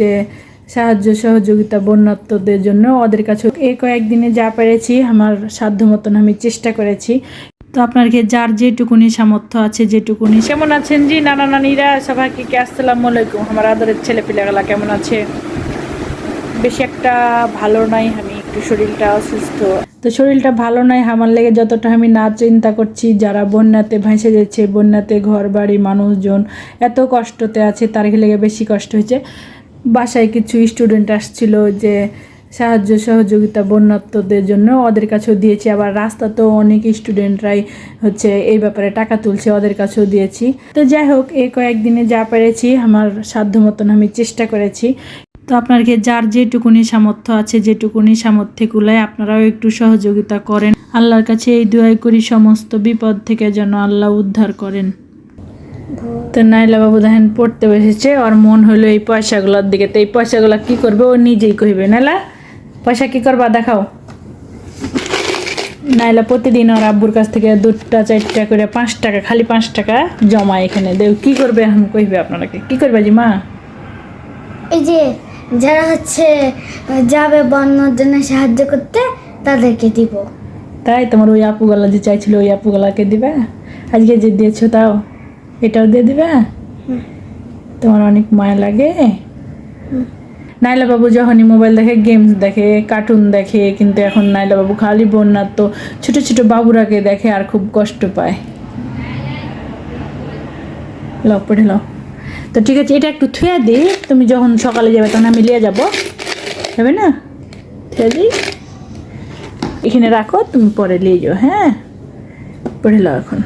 যে সাহায্য সহযোগিতা বন্যাত্মদের জন্য ওদের কাছে এই কয়েকদিনে যা পেরেছি, আমার সাধ্য মতন আমি চেষ্টা করেছি। তো আপনাকে যার যেটুকুনি সামর্থ্য আছে, যেটুকুনি। কেমন আছেন জি? নানা নানিরা, সবাইকে কে আসসালামু আলাইকুম। আমার আদরের ছেলে পিলাগুলা কেমন আছে? বেশি একটা ভালো নাই, আমি একটু শরীরটা অসুস্থ। তো শরীরটা ভালো নাই, আমার লেগে যতটা আমি না চিন্তা করছি, যারা বন্যাতে ভেসে যাচ্ছে, বন্যাতে ঘর বাড়ি মানুষজন এত কষ্টতে আছে, তার লেগে বেশি কষ্ট হয়েছে। বাসায় কিছু স্টুডেন্ট আসছিল যে সাহায্য সহযোগিতা, বন্যাত্মদের জন্য ওদের কাছেও দিয়েছি। আবার রাস্তাতেও অনেক স্টুডেন্টরাই হচ্ছে এই ব্যাপারে টাকা তুলছে, ওদের কাছেও দিয়েছি। তো যাই হোক, এই কয়েকদিনে যা পেরেছি, আমার সাধ্য মতন আমি চেষ্টা করেছি। তো আপনাকে যার যেটুকুনি সামর্থ্য আছে, যেটুকুনি সামর্থ্যে কুলায় আপনারাও একটু সহযোগিতা করেন। আল্লাহর কাছে এই দোয়াই করি, সমস্ত বিপদ থেকে যেন আল্লাহ উদ্ধার করেন। তো নাইলা বাবু দেখেন পড়তে বসেছে ওর মন হলো এই পয়সাগুলোর দিকে। তো এই পয়সাগুলো কি করবে? ও নিজেই কইবে নাইলা পয়সা কি করবা দেখাও। নাইলা প্রতিদিন ওর আব্বুর কাছ থেকে দুটা চারটা করে পাঁচ টাকা খালি পাঁচ টাকা জমা এখানে। দেও কি করবে এখন কইবে আপনাকে? কি করবে জি মা? এই যে যারা হচ্ছে যাবে বন্যার জন্য সাহায্য করতে তাদেরকে দিব। তাই তোমার ওই আপুগুলা যে চাইছিল ওই আপুগুলাকে দিবে? আজকে যে দিয়েছ তাও? এটাও দিয়ে দিবে তোমার অনেক মায়া লাগে। নাইলা বাবু যখনই মোবাইল দেখে গেমস দেখে কার্টুন দেখে কিন্তু এখন নাইলা বাবু খালি বন্যার তো ছোট ছোট বাবুরাকে দেখে আর খুব কষ্ট পায়। লও পড়ে লও। তো ঠিক আছে এটা একটু থুয়ে দিই। তুমি যখন সকালে যাবে তখন আমি নিয়ে যাব। হবে না? থুয়ে দিই। এখানে রাখো তুমি পরে নিয়ে যাও হ্যাঁ? পড়ে নাও এখন।